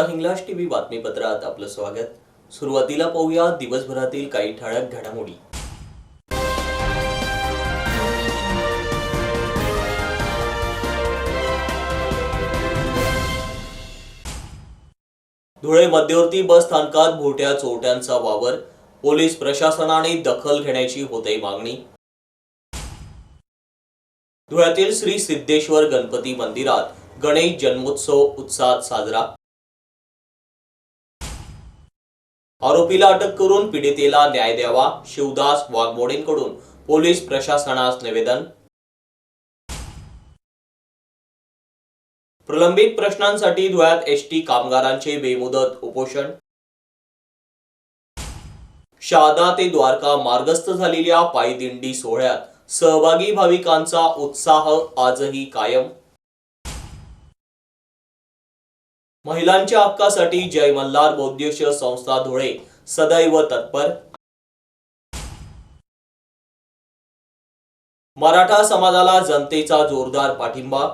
माता हिंगलाज टीव्ही बातमीपत्रात आपलं स्वागत. सुरुवातीला पाहूया दिवसभरातील काही ठळक घडामोडी. धुळे मध्यवर्ती बस स्थानकात भोट्या चोरट्यांचा वावर पोलीस प्रशासनाने दखल घेण्याची होते मागणी. धुळ्यातील श्री सिद्धेश्वर गणपती मंदिरात गणेश जन्मोत्सव उत्साहात साजरा. आरोपीला अटक करून पीडितेला न्याय द्यावा शिवदास वाघमोडेंकडून पोलीस प्रशासनास निवेदन. प्रलंबित प्रश्नांसाठी धुळ्यात एस टी कामगारांचे बेमुदत उपोषण. शहादा ते द्वारका मार्गस्थ झालेल्या पायदिंडी सोहळ्यात सहभागी भाविकांचा उत्साह आजही कायम. महिलांच्या हक्कासाठी जय मल्हार बौद्धेश संस्था धुळे सदैव तत्पर. मराठा समाजाला जनतेचा जोरदार पाठिंबा.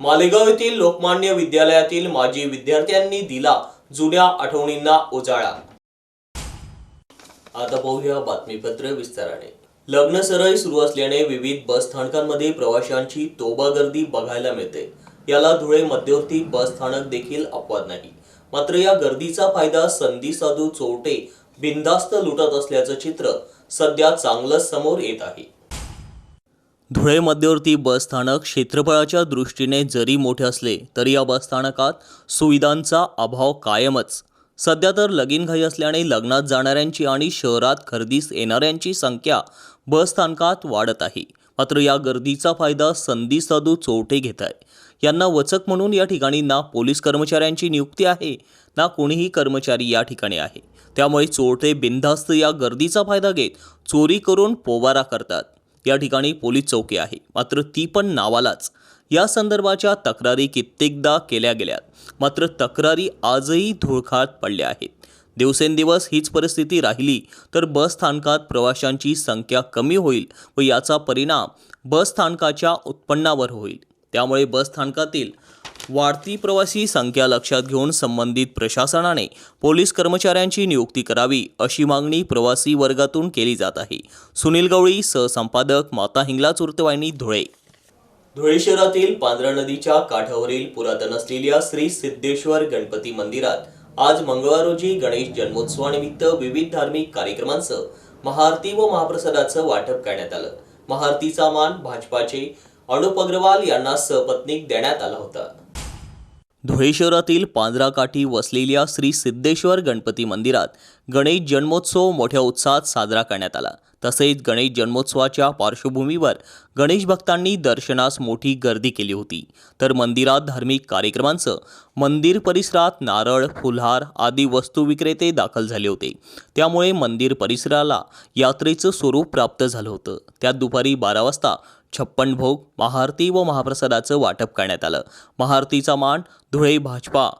मालेगाव येथील लोकमान्य विद्यालयातील माजी विद्यार्थ्यांनी दिला जुन्या आठवणींना उजाळा. आता पाहूया बातमीपत्र विस्ताराने. लग्न सराई सुरू असल्याने विविध बस स्थानकांमध्ये प्रवाशांची तोबा गर्दी बघायला मिळते. याला धुळे मध्यवर्ती बस स्थानक देखील अपवाद नाही. मात्र या गर्दीचा फायदा संधी साधू चोरटे बिनधास्त लुटत असल्याचं चित्र सध्या चांगलंच समोर येत आहे. धुळे मध्यवर्ती बस स्थानक क्षेत्रफळाच्या दृष्टीने जरी मोठे असले तरी या बस स्थानकात सुविधांचा अभाव कायमच. सध्या तर लगीनघाई असल्याने लग्नात जाणाऱ्यांची आणि शहरात खरेदीस येणाऱ्यांची संख्या बस स्थानकात वाढत आहे. मात्र या गर्दीचा फायदा संधी साधू चोरटे घेत आहे यांना वचक म्हणून या ठिकाणी ना पोलीस कर्मचाऱ्यांची नियुक्ती आहे ना कोणीही कर्मचारी या ठिकाणी आहे. त्यामुळे चोरटे बिनधास्त या गर्दीचा फायदा घेत चोरी करून पोबारा करतात. या ठिकाणी पोलीस चौकी आहे. मात्र ती पण नावालाच. या संदर्भाच्या तक्रारी कित्येकदा केल्या गेल्यात. मात्र तक्रारी आजही धुळखात पडल्या आहेत. दिवसेंदिवस हीच परिस्थिती राहिली तर बस स्थानकात प्रवाशांची संख्या कमी होईल व याचा परिणाम बस स्थानकाच्या उत्पन्नावर होईल. त्यामुळे बस स्थानकातील वाढती प्रवासी संख्या लक्षात घेऊन संबंधित प्रशासनाने पोलीस कर्मचाऱ्यांची नियुक्ती करावी अशी मागणी प्रवासी वर्गातून केली जात आहे. सुनील गवळी सहसंपादक माता हिंगला चुरतेवाहिनी धुळे. धुळे शहरातील पांढरा नदीच्या काठावरील पुरातन असलेल्या श्री सिद्धेश्वर गणपती मंदिरात आज मंगळवार रोजी गणेश जन्मोत्सवानिमित्त विविध धार्मिक कार्यक्रमांचं महाआरती व महाप्रसादाचं वाटप करण्यात आलं. महाआरतीचा मान भाजपाचे अनुप अग्रवाल यांना सपत्नीक देण्यात आला होता. धुळे शहरातील पांढराकाठी वसलेल्या श्री सिद्धेश्वर गणपती मंदिरात गणेश जन्मोत्सव मोठ्या उत्साहात साजरा करण्यात आला. तसेच गणेश जन्मोत्सवाच्या पार्श्वभूमीवर गणेश भक्तांनी दर्शनास मोठी गर्दी केली होती. तर मंदिरात धार्मिक कार्यक्रमांचं मंदिर परिसरात नारळ फुलहार आदी वस्तू विक्रेते दाखल झाले होते. त्यामुळे मंदिर परिसराला यात्रेचं स्वरूप प्राप्त झालं होतं. त्यात दुपारी बारा वाजता छप्पन भोग महाआरती व महाप्रसादाचं वाटप करण्यात आलं. महाआरतीचा मान धुळे भाजपा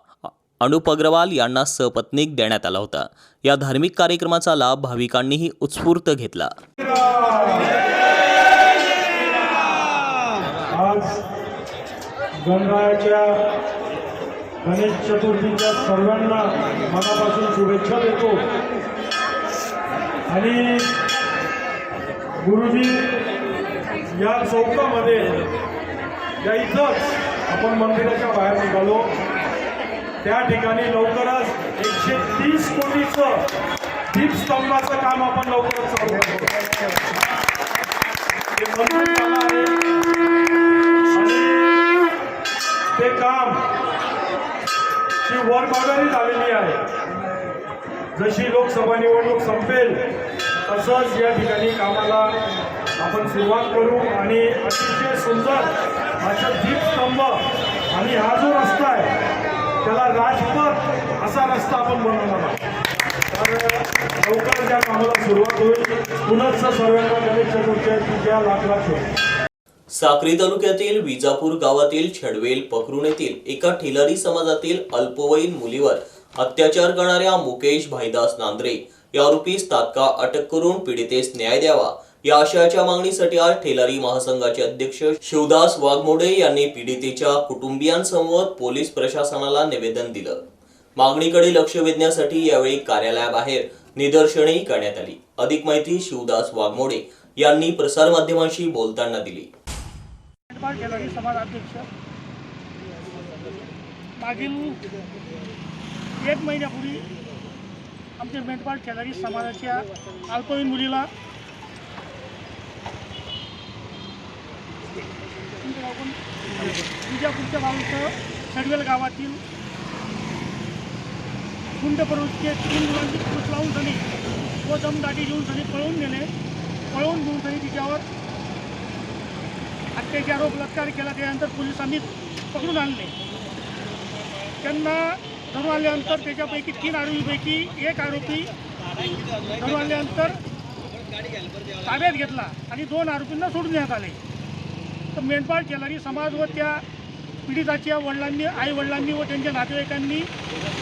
अनुप अग्रवाल यांना सपत्नीक देण्यात आला होता. या धार्मिक कार्यक्रमाचा लाभ भाविकांनीही उत्स्फूर्त घेतला. गणेश चतुर्थीच्या सर्वांना मनापासून शुभेच्छा देतो. आणि गुरुजी या चौकामध्ये या इथंच आपण मंदिराच्या बाहेर निघालो. त्या ठिकाणी लवकरच एकशे तीस कोटीचं दीपस्तंभाचं काम आपण लवकरच चालू करतो. ते काम ची वर्क ऑर्डरही झालेली आहे. जशी लोकसभा निवडणूक संपेल तसंच या ठिकाणी कामाला आपण सुरुवात करू आणि अतिशय सुंदर अशा दीपस्तंभ आणि हा जो रस्ता आहे त्याला राजपथ असा रस्ता आपण बनवणार आहोत. तर लवकर त्या कामाला सुरुवात होईल. पुनश्च सर्वांना गणेश चतुर्थीच्या लाख लाख साक्री तालुक्यातील विजापूर गावातील छडवेल पकरून येथील एका ठिलारी समाजातील अल्पवयीन मुलीवर अत्याचार करणाऱ्या मुकेश भाईदास नांद्रे. या आरोपीस तात्काळ अटक करून पीडितेस न्याय द्यावा. या आशयाच्या मागणीसाठी आज ठेलारी महासंघाचे अध्यक्ष शिवदास वाघमोडे यांनी पीडितेच्या कुटुंबियांसमोर पोलीस प्रशासनाला निवेदन दिलं. मागणीकडे लक्ष वेधण्यासाठी यावेळी कार्यालयाबाहेर निदर्शनेही करण्यात आली. अधिक माहिती शिवदास वाघमोडे यांनी प्रसारमाध्यमांशी बोलताना दिली. मागील एक महिन्यापूर्वी आमच्या मेंढपाळ खेळाडी समाजाच्या अल्पवयीन मुलीला तुमचं गाव कोण? विजापूरच्या बाजूचं सडवेल गावातील कुंड प्रवृत्तीचे तीन मुलांची कृत लावून सनी व दमदाटी घेऊन सनी पळवून नेले. पळवून घेऊन सनी तिच्यावर. हत्येचा आरोप बलात्कार केला त्यानंतर पोलिसांनी पकडून आणले. त्यांना धरून आल्यानंतर त्याच्यापैकी तीन आरोपीपैकी एक आरोपी धरून आल्यानंतर ताब्यात घेतला आणि दोन आरोपींना सोडून देण्यात आले. मेंढपाळ केलारी समाज व त्या पीडिताच्या वडिलांनी आई वडिलांनी व त्यांच्या नातेवाईकांनी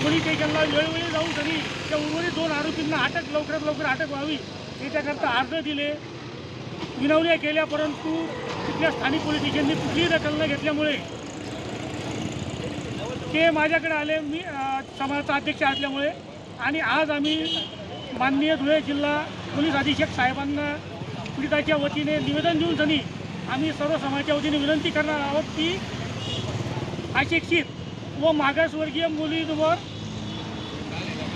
पोलीस स्टेशनला वेळोवेळी जाऊन तरी त्या उर्वरित दोन आरोपींना अटक लवकरात लवकर अटक व्हावी याच्याकरता अर्ज दिले. विनवण्या केल्या परंतु तिथल्या स्थानिक पोलीस स्टेशननी कुठलीही दखल न घेतल्यामुळे ते माझ्याकडे आले मी समाजाचा अध्यक्ष असल्यामुळे. आणि आज आम्ही माननीय धुळे जिल्हा पोलीस अधीक्षक साहेबांना पीडिताच्या वतीने निवेदन देऊन त्यांनी आम्ही सर्व समाजाच्या वतीने विनंती करणार आहोत की अशिक्षित व मागासवर्गीय मुलींवर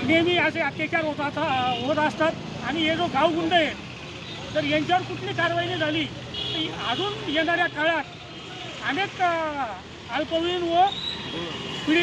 नेहमी असे अत्याचार होतात होत असतात. आणि हे जो गावगुंड आहे तर यांच्यावर कुठली कारवाई नाही झाली तर अजून येणाऱ्या काळात अनेक अल्पवयीन व पिढी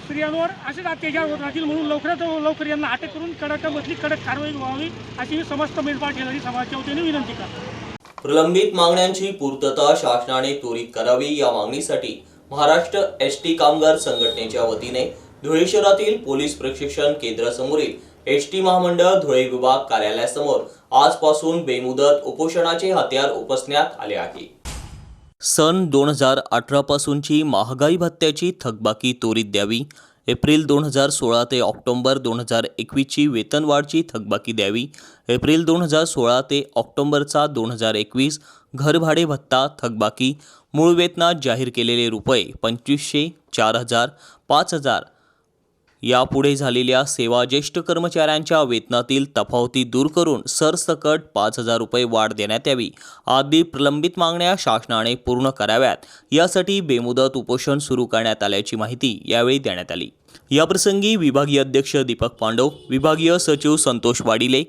स्त्रियांवर असेच अत्याचार होत राहतील म्हणून लवकरात लवकर यांना अटक करून कडकामधली कडक कारवाई व्हावी अशी मी समस्त मेंढपाळ येणारी समाजाच्या वतीने विनंती करतो. प्रलंबित मागण्यांची पूर्तता शासनाने त्वरित करावी या मागणीसाठी महाराष्ट्र एस टी कामगार संघटनेच्या वतीने धुळे शहरातील पोलीस प्रशिक्षण केंद्रासमोरील एस टी महामंडळ धुळे विभाग कार्यालयासमोर आजपासून बेमुदत उपोषणाचे हत्यार उपसण्यात आले आहे. सन दोन हजार अठरा पासूनची महागाई भत्त्याची थकबाकी त्वरित द्यावी एप्रिल दोन हजार सोळा ते ऑक्टोंबर दोन हजार एकवीसची वेतनवाढची थकबाकी द्यावी. एप्रिल दोन हजार सोळा ते ऑक्टोंबरचा दोन हजार एकवीस घरभाडे भत्ता थकबाकी मूळ वेतनात जाहीर केलेले रुपये पंचवीसशे चार हजार पाच हजार यापुढे झालेल्या सेवा ज्येष्ठ कर्मचाऱ्यांच्या वेतनातील तफावती दूर करून सरसकट पाच हजार रुपये वाढ देण्यात यावी. आदी प्रलंबित मागण्या शासनाने पूर्ण कराव्यात. यासाठी बेमुदत उपोषण सुरू करण्यात आल्याची माहिती यावेळी देण्यात आली. याप्रसंगी विभागीय अध्यक्ष दीपक पांडव विभागीय सचिव संतोष वाडिले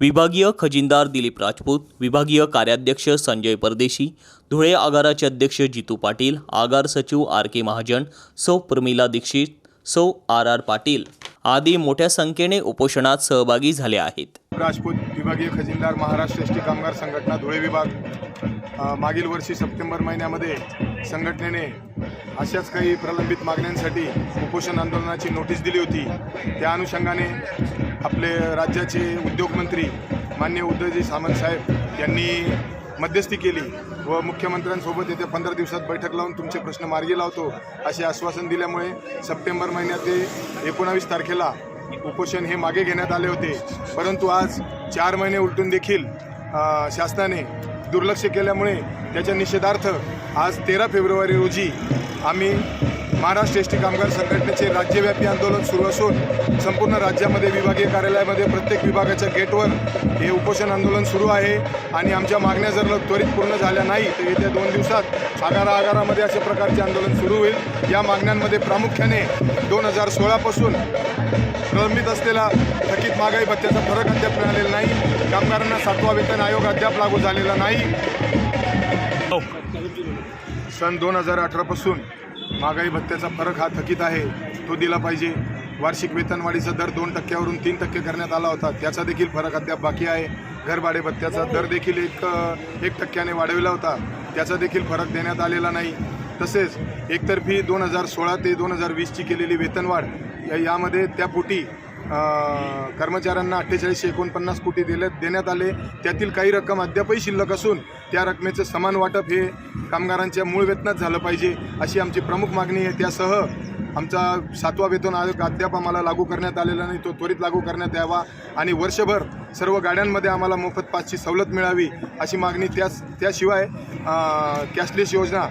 विभागीय खजिनदार दिलीप राजपूत विभागीय कार्याध्यक्ष संजय परदेशी धुळे आगाराचे अध्यक्ष जितू पाटील आगार सचिव आर के महाजन सौ प्रमिला दीक्षित सौ आर आर पाटील आदी मोठ्या संख्येने उपोषणात सहभागी झाले आहेत. राजपूत विभागीय खजिनदार महाराष्ट्र एस कामगार संघटना धुळे विभाग मागील वर्षी सप्टेंबर महिन्यामध्ये संघटनेने अशाच काही प्रलंबित मागण्यांसाठी उपोषण आंदोलनाची नोटीस दिली होती. त्या अनुषंगाने आपले राज्याचे उद्योगमंत्री मान्य उद्धवजी सामंत साहेब यांनी मध्यस्थी केली व मुख्यमंत्र्यांसोबत येत्या पंधरा दिवसात बैठक लावून तुमचे प्रश्न मार्गी लावतो असे आश्वासन दिल्यामुळे सप्टेंबर महिन्यात ते एकोणावीस तारखेला उपोषण हे मागे घेण्यात आले होते. परंतु आज चार महिने उलटून देखील शासनाने दुर्लक्ष केल्यामुळे त्याच्या निषेधार्थ आज तेरा फेब्रुवारी रोजी आम्ही महाराष्ट्र एस टी कामगार संघटनेचे राज्यव्यापी आंदोलन सुरू असून संपूर्ण राज्यामध्ये विभागीय कार्यालयामध्ये प्रत्येक विभागाच्या गेटवर हे उपोषण आंदोलन सुरू आहे. आणि आमच्या मागण्या जर त्वरित पूर्ण झाल्या नाही तर येत्या दोन दिवसात आगारा आगारामध्ये अशा प्रकारचे आंदोलन सुरू होईल. या मागण्यांमध्ये प्रामुख्याने दोन हजार सोळापासून प्रलंबित असलेला थकीत महागाई भत्त्याचा फरक अद्याप मिळालेला नाही. कामगारांना सातवा वेतन आयोग अद्याप लागू झालेला नाही. सन दोन हजार अठरापासून महागाई भत्त्याचा फरक हा थकीत आहे. तो दिला पाहिजे. वार्षिक वेतनवाढीचा दर दोन टक्क्यावरून तीन टक्के करण्यात आला होता. त्याचा देखील फरक अद्याप बाकी आहे. घरभाडे भत्त्याचा दर देखील एक एक टक्क्याने वाढविला होता. त्याचा देखील फरक देण्यात आलेला नाही. तसेच एकतर्फी दोन हजार सोळा ते दोन हजार वीसची केलेली वेतनवाढ या यामध्ये त्यापोटी कर्मचाऱ्यांना अठ्ठेचाळीसशे एकोणपन्नास कोटी दिले देण्यात आले. त्यातील काही रक्कम अद्यापही शिल्लक असून त्या रकमेचं समान वाटप हे कामगारांच्या मूळ वेतनात झालं पाहिजे अशी आमची प्रमुख मागणी आहे. त्यासह आमचा सातवा वेतन आयोग अद्याप आम्हाला लागू करण्यात आलेला नाही. तो त्वरित लागू करण्यात यावा आणि वर्षभर सर्व गाड्यांमध्ये आम्हाला मोफत पाचची सवलत मिळावी अशी मागणी त्याच त्याशिवाय कॅशलेस योजना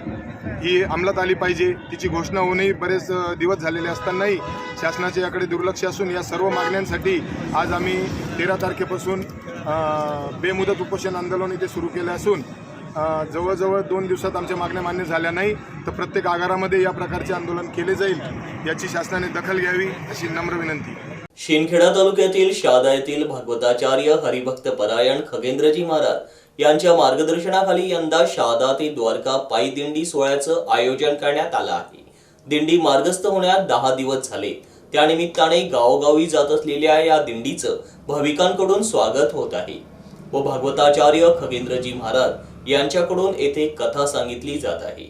ही अंमलात आली पाहिजे. तिची घोषणा होऊनही बरेच दिवस झालेले असतानाही शासनाचे याकडे दुर्लक्ष असून या सर्व मागण्यांसाठी आज आम्ही तेरा तारखेपासून बेमुदत उपोषण आंदोलन इथे सुरू केलं असून जवळजवळ दोन दिवसात आमच्या मागण्या मान्य झाल्या नाही तर प्रत्येक आगारामध्ये या प्रकारचे आंदोलन केले जाईल याची शासनाने दखल घ्यावी अशी नम्र विनंती. शिंदखेडा तालुक्यातील शहादा येथील भगवताचार्य हरिभक्त परायण खगेंद्रजी महाराज यांच्या मार्गदर्शनाखाली यंदा शहादा ते द्वारका पायी दिंडी सोहळ्याचं आयोजन करण्यात आलं आहे. दिंडी मार्गस्थ होण्यात दहा दिवस झाले. त्यानिमित्ताने गावोगावी जात असलेल्या या दिंडीचं भाविकांकडून स्वागत होत आहे. व भागवताचार्य खगेंद्रजी महाराज यांच्याकडून येथे कथा सांगितली जात आहे.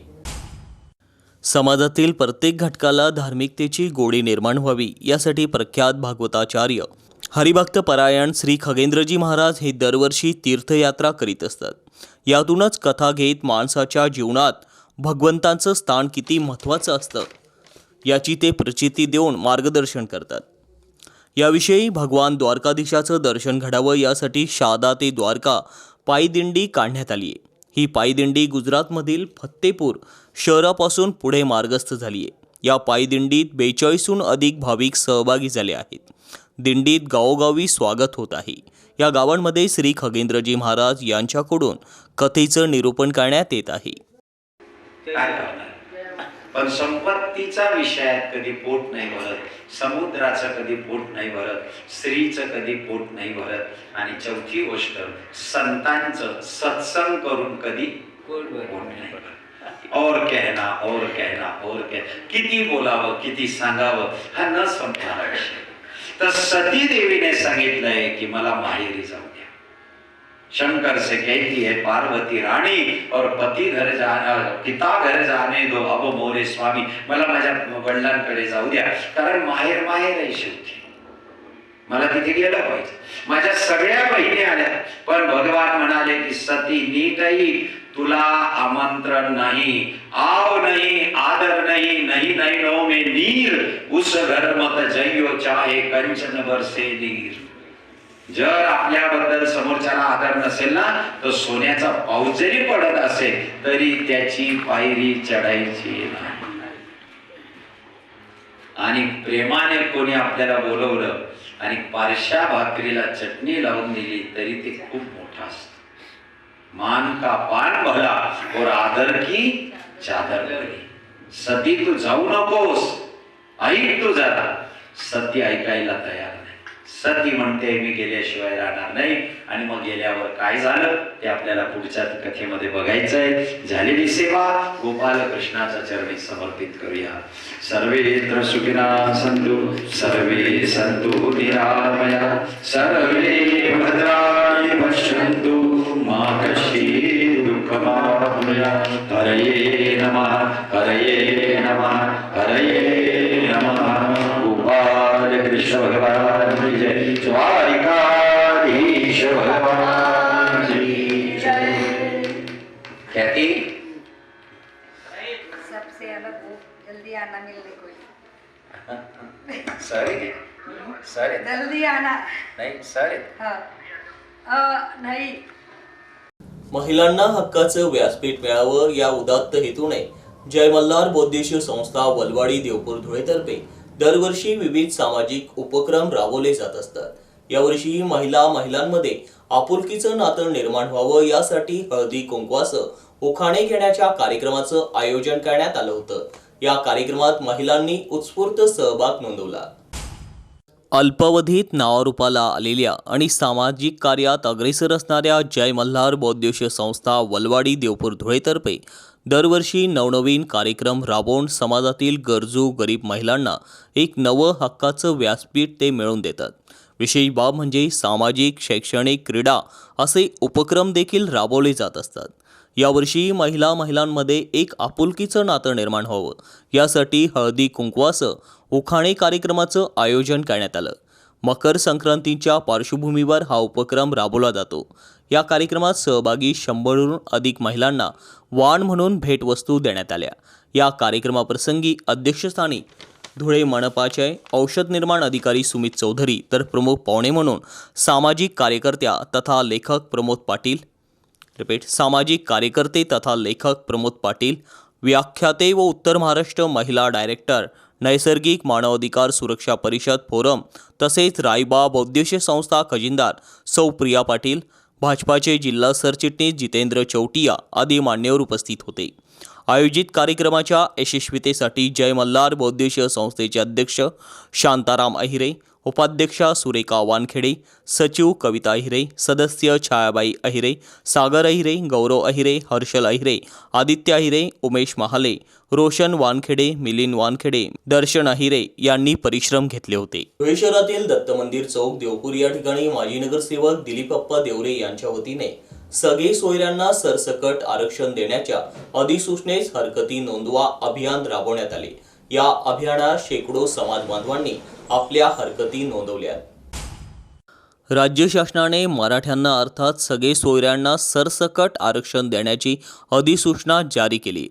समाजातील प्रत्येक घटकाला धार्मिकतेची गोडी निर्माण व्हावी यासाठी प्रख्यात भागवताचार्य हरिभक्त परायण श्री खगेंद्रजी महाराज हे दरवर्षी तीर्थयात्रा करीत असतात. यातूनच कथा घेत माणसाच्या जीवनात भगवंतांचं स्थान किती महत्त्वाचं असतं याची ते प्रचिती देऊन मार्गदर्शन करतात. याविषयी भगवान द्वारकाधीशाचं दर्शन घडावं यासाठी शादा ते द्वारका पायदिंडी काढण्यात आली आहे ही पायदिंडी गुजरातमधील फत्तेपूर शहरापासून पुढे मार्गस्थ झाली आहे. या पायदिंडीत बेचाळीसहून अधिक भाविक सहभागी झाले आहेत. दिंडीत गावोगावी स्वागत होत आहे. या गावांमध्ये श्री खगेंद्रजी महाराज यांच्याकडून कथेचं निरूपण करण्यात येत आहे. पण संपत्तीचा विषयात कधी पोट नाही भरत समुद्राचं कधी पोट नाही भरत स्त्रीचं कधी पोट नाही भरत आणि चौथी गोष्ट संतांचं सत्संग करून कधी पोट नाही. भरत. और कहना और कहना और कह किती बोलावं किती सांगावं हा न संपणारा विषय. तर सती देवीने सांगितलंय की मला माहेरी जाऊ शंकर से कहती है पार्वती राणी और पती घर जाना पिता घर जाने दो। अब मोरे स्वामी मला माझ्या वडिलांकडे जाऊ द्या कारण माहेर माहेर आहे शेवटी. मला तिथे गेलं पाहिजे. माझ्या सगळ्या बहिणी आल्या. पण भगवान म्हणाले की सती नीटही तुला आमंत्रण नाही आव नाही आदर नाही नाही नाही नो में नीर उस घर मत जइयो चाहे कंचन बरसे नीर. जर आपल्याबद्दल समोरच्याला आदर नसेल ना तर सोन्याचा पाऊस जरी पडत असेल तरी त्याची पायरी चढायची नाही. आणि प्रेमाने कोणी आपल्याला बोलवलं आणि पारशा भाकरीला चटणी लावून दिली तरी ते खूप मोठं असत. मान का पान भला और आदर की चादर भली सती तू जाऊ नकोस ऐक तू जरा. सती ऐकायला तयार सती म्हणते मी गेल्याशिवाय राहणार नाही. आणि मग गेल्यावर काय झालं? ते आपल्याला पुढच्या कथेमध्ये बघायचं आहे झालेली सेवा गोपाल कृष्णाच्या चरणी समर्पित करूया. सर्वे सुखिना संतु सर्वे संतु निरामया सर्वे भद्राय पश्यन्तु मा कशी दुःखमाप्नुयात् हरये नमः हरये नमः हरये नमः। गोपाल कृष्ण भगवान की जय द्वारिकाधीश भगवान की जय ख्याति? सबसे अलग वो जल्दी आना मिलने कोई सॉरी सॉरी जल्दी आना। नहीं सॉरी हाँ। अ, नहीं। महिलांना हक्काचं व्यासपीठ मिळावं या उदात्त हेतूने जय मल्हार बौद्धिश संस्था वलवाडी देवपूर धुळेतर्फे दरवर्षी विविध सामाजिक उपक्रम राबवले जात असतात. यावर्षी महिला महिलांमध्ये आपुलकीचं नातं निर्माण व्हावं यासाठी हळदी कुंकवाचं उखाणे घेण्याच्या कार्यक्रमाचं आयोजन करण्यात आलं होतं. या कार्यक्रमात महिलांनी उत्स्फूर्त सहभाग नोंदवला. अल्पावधीत नावारूपाला आलेल्या आणि सामाजिक कार्यात अग्रेसर असणाऱ्या जय मल्हार बौद्धेश संस्था वलवाडी देवपूर धुळेतर्फे दरवर्षी नवनवीन कार्यक्रम राबवून समाजातील गरजू गरीब महिलांना एक नवं हक्काचं व्यासपीठ ते मिळवून देतात. विशेष बाब म्हणजे सामाजिक शैक्षणिक क्रीडा असे उपक्रम देखील राबवले जात असतात. यावर्षी महिला महिलांमध्ये एक आपुलकीचं नातं निर्माण व्हावं. यासाठी हळदी कुंकवाचं उखाणे कार्यक्रमाचं आयोजन करण्यात आलं. मकर संक्रांतीच्या पार्श्वभूमीवर हा उपक्रम राबवला जातो. या कार्यक्रमात सहभागी शंभरहून अधिक महिलांना वाण म्हणून भेटवस्तू देण्यात आल्या. या कार्यक्रमाप्रसंगी अध्यक्षस्थानी धुळे मनपाचे औषध निर्माण अधिकारी सुमित चौधरी तर प्रमुख पाहुणे म्हणून सामाजिक कार्यकर्त्या तथा लेखक प्रमोद पाटील रिपीट सामाजिक कार्यकर्ते तथा लेखक प्रमोद पाटील व्याख्याते व उत्तर महाराष्ट्र महिला डायरेक्टर नैसर्गिक मानवाधिकार सुरक्षा परिषद फोरम तसेच रायबा बौद्धिश संस्था खजिनदार सौ प्रिया पाटील भाजपाचे जिल्हा सरचिटणीस जितेंद्र चौटिया आदी मान्यवर उपस्थित होते. आयोजित कार्यक्रमाच्या यशस्वीतेसाठी जय मल्हार बौद्धिश संस्थेचे अध्यक्ष शांताराम अहिरे उपाध्यक्षा सुरेखा वानखेडे सचिव कविता अहिरे सदस्य छायाबाई अहिरे सागर अहिरे गौरव अहिरे हर्षल अहिरे आदित्य अहिरे उमेश महाले रोशन वानखेडे मिलिंद वानखेडे दर्शन अहिरे यांनी परिश्रम घेतले होते. धुळे शहरातील दत्त मंदिर चौक देवपूर या ठिकाणी माजी नगरसेवक दिलीपप्पा देवरे यांच्या वतीने सगळे सोयऱ्यांना सरसकट आरक्षण देण्याच्या अधिसूचनेस हरकती नोंदवा अभियान राबवण्यात आले. या अभियानात शेकडो समाज बांधवांनी आपल्या हरकती नोंदवल्या राज्य शासनाने मराठ्यांना अर्थात सगळे सोयऱ्यांना सरसकट आरक्षण देण्याची अधिसूचना जारी केली.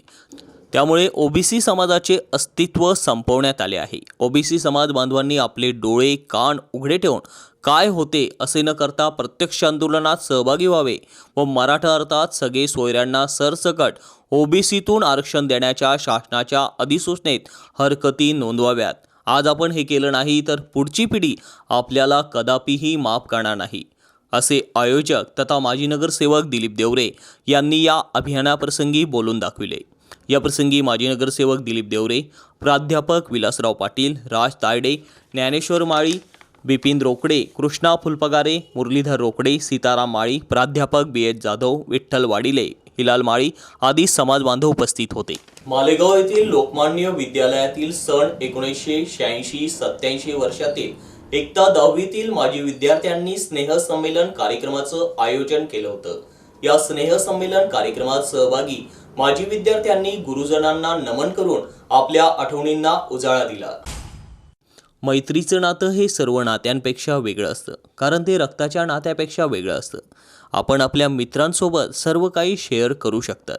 त्यामुळे ओबीसी समाजाचे अस्तित्व संपवण्यात आले आहे. ओबीसी समाज बांधवांनी आपले डोळे कान उघडे ठेवून काय होते असे न करता प्रत्यक्ष आंदोलनात सहभागी व्हावे व मराठा अर्थात सगळे सोयऱ्यांना सरसकट ओबीसीतून आरक्षण देण्याच्या शासनाच्या अधिसूचनेत हरकती नोंदवाव्यात. आज आपण हे केलं नाही तर पुढची पिढी आपल्याला कदापिही माफ करणार नाही. असे आयोजक तथा माजी नगरसेवक दिलीप देवरे यांनी या अभियानाप्रसंगी बोलून दाखविले. याप्रसंगी माजी नगरसेवक दिलीप देवरे प्राध्यापक विलासराव पाटील राज तायडे ज्ञानेश्वर माळी बिपिन रोकडे कृष्णा फुलपगारे मुरलीधर रोकडे सीताराम माळी प्राध्यापक बी एच जाधव विठ्ठल वाडिले हिलाल माळी आदी समाज बांधव उपस्थित होते. मालेगाव येथील लोकमान्य विद्यालयातील सन एकोणीसशे शहाऐंशी सत्याऐंशी वर्षातील एकता दहावीतील माजी विद्यार्थ्यांनी स्नेहसंमेलन कार्यक्रमाचं आयोजन केलं होतं. या स्नेहसंमेलन कार्यक्रमात सहभागी माजी विद्यार्थ्यांनी गुरुजनांना नमन करून आपल्या आठवणींना उजाळा दिला. मैत्रीचं नातं हे सर्व नात्यांपेक्षा वेगळं असतं कारण ते रक्ताच्या नात्यापेक्षा वेगळं असतं. आपण आपल्या मित्रांसोबत सर्व काही शेअर करू शकतात.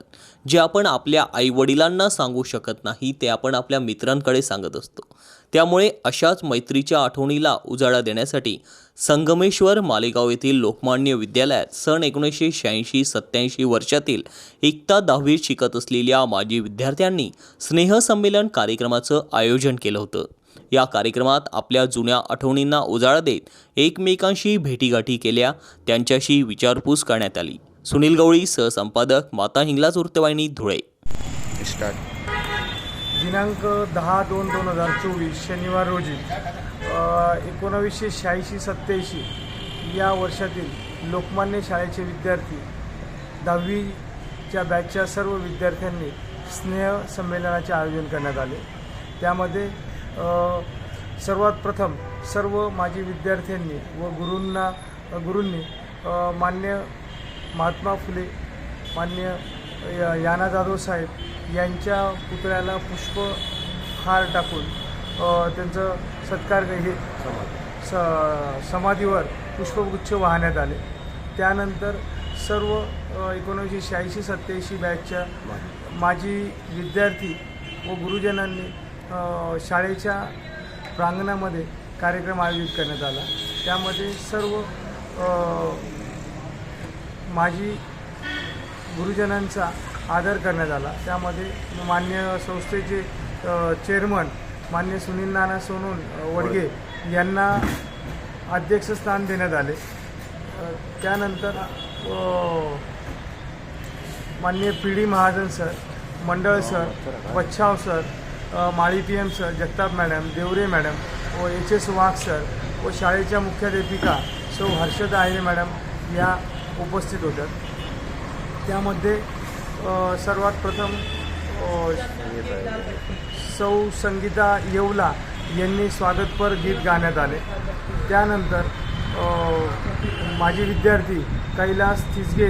जे आपण आपल्या आईवडिलांना सांगू शकत नाही ते आपण आपल्या मित्रांकडे सांगत असतो. त्यामुळे अशाच मैत्रीच्या आठवणीला उजाळा देण्यासाठी संगमेश्वर मालेगाव येथील लोकमान्य विद्यालयात सन एकोणीसशे शहाऐंशी सत्याऐंशी वर्षातील एकता दहावीत शिकत असलेल्या माजी विद्यार्थ्यांनी स्नेहसंमेलन कार्यक्रमाचं आयोजन केलं होतं. या कार्यक्रमात आपल्या जुन्या आठवणींना उजाळा देत एकमेकांशी भेटीगाठी केल्या त्यांच्याशी विचारपूस करण्यात आली. सुनील गवळी सहसंपादक माता हिंगलाज वृत्तवाहिनी धुळे. दिनांक दहा दोन दोन हजार चोवीस शनिवार रोजी एकोणावीसशे शहाऐंशी सत्त्याऐंशी या वर्षातील लोकमान्य शाळेचे विद्यार्थी दहावीच्या बॅचच्या सर्व विद्यार्थ्यांनी स्नेह संमेलनाचे आयोजन करण्यात आले. त्यामध्ये सर्वात प्रथम सर्व माजी विद्यार्थ्यांनी व गुरूंना गुरूंनी मान्य महात्मा फुले मान्य या- याना जाधव साहेब यांच्या पुतळ्याला पुष्पहार टाकून त्यांचं सत्कार हे स समाधीवर पुष्पगुच्छ वाहण्यात आले. त्यानंतर सर्व एकोणीसशे शहाऐंशी सत्याऐंशी बॅचच्या माजी विद्यार्थी व गुरुजनांनी शाळेच्या प्रांगणामध्ये कार्यक्रम आयोजित करण्यात आला. त्यामध्ये सर्व माजी गुरुजनांचा आदर करण्यात आला. त्यामध्ये मान्य संस्थेचे चेअरमन मान्य सुनील नाना सोनून वडगे यांना अध्यक्षस्थान देण्यात आले. त्यानंतर अ, मान्य P D Mahajan sir Mandal sir Bachhav sir Mali P M sir Jagtap madam Deore madam व एच एस वाघ सर व शाळेच्या मुख्याध्यापिका सौ हर्षदा आहे मॅडम या उपस्थित होत्या. त्यामध्ये सर्वात प्रथम सौ संगीता येवला यांनी स्वागतपर गीत गाण्यात आले. त्यानंतर अ, माजी विद्यार्थी कैलास तिसगे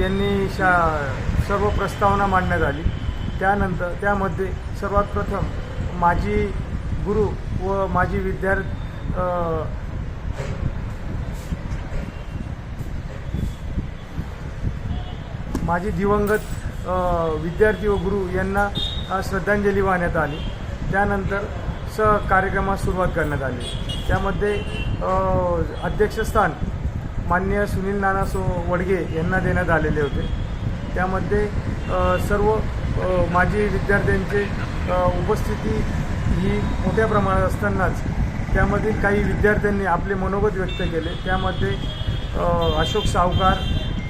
यांनी शा सर्व प्रस्तावना मांडण्यात आली. त्यानंतर त्यामध्ये सर्वात प्रथम माजी गुरु व माजी विद्यार्थी माजी दिवंगत विद्यार्थी व गुरु यांना श्रद्धांजली वाहण्यात आली. त्यानंतर स कार्यक्रमास सुरुवात करण्यात आली. त्यामध्ये अध्यक्षस्थान माननीय सुनील नाना सो वडगे यांना देण्यात आलेले होते. त्यामध्ये सर्व माजी विद्यार्थ्यांचे उपस्थिती ही मोठ्या प्रमाणात असतानाच त्यामधील काही विद्यार्थ्यांनी आपले मनोगत व्यक्त केले. त्यामध्ये अशोक सावकार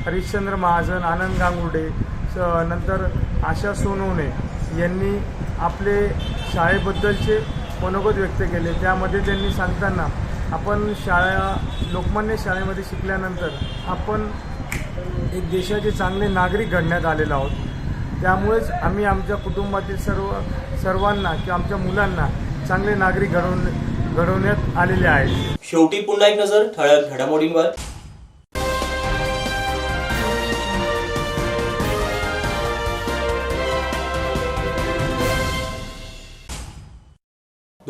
हरिश्चंद्र महाजन आनंद गांगुर्डे नंतर आशा सोनवणे यांनी आपले शाळेबद्दलचे मनोगत व्यक्त केले. त्यामध्ये त्यांनी सांगताना आपण शाळा लोकमान्य शाळेमध्ये शिकल्यानंतर आपण एक देशाचे चांगले नागरिक घडण्यात आलेलो आहोत. त्यामुळेच आम्ही आमच्या कुटुंबातील सर्व सर्वांना किंवा आमच्या मुलांना चांगले नागरिक घडवून घडवण्यात आलेले आहेत शेवटी पुन्हा एक नजर ठळक घडामोडींवर.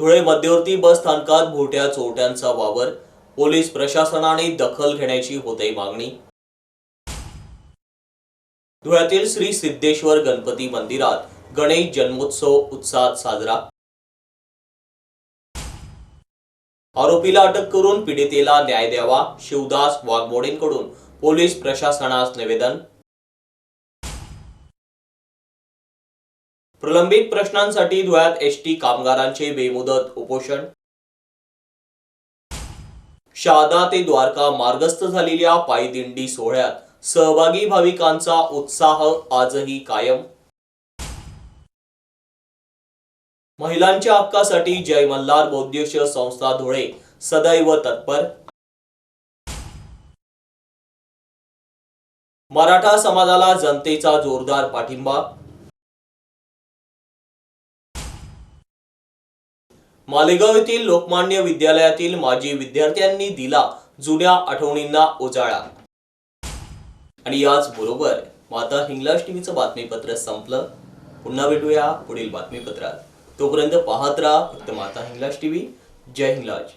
धुळे मध्यवर्ती बस स्थानकात भोट्या चोरट्यांचा वावर पोलीस प्रशासनाने दखल घेण्याची होते मागणी. धुळ्यातील श्री सिद्धेश्वर गणपती मंदिरात गणेश जन्मोत्सव उत्साहात साजरा. आरोपीला अटक करून पीडितेला न्याय द्यावा शिवदास वाघमोडेंकडून पोलीस प्रशासनास निवेदन. प्रलंबित प्रश्नांसाठी धुळ्यात एस टी कामगारांचे बेमुदत उपोषण. शहादा ते द्वारका मार्गस्थ झालेल्या पायदिंडी सोहळ्यात सहभागी भाविकांचा उत्साह आजही कायम. महिलांच्या हक्कासाठी जय मल्हार बौद्धेश संस्था धुळे सदैव तत्पर. मराठा समाजाला जनतेचा जोरदार पाठिंबा. मालेगाव येथील लोकमान्य विद्यालयातील माजी विद्यार्थ्यांनी दिला जुन्या आठवणींना उजाळा. आणि याच बरोबर माता हिंगलाज टीव्हीचं बातमीपत्र संपलं. पुन्हा भेटूया पुढील बातमीपत्रात. तोपर्यंत पाहत राहा फक्त माता हिंगलाज टीव्ही. जय हिंगलाज.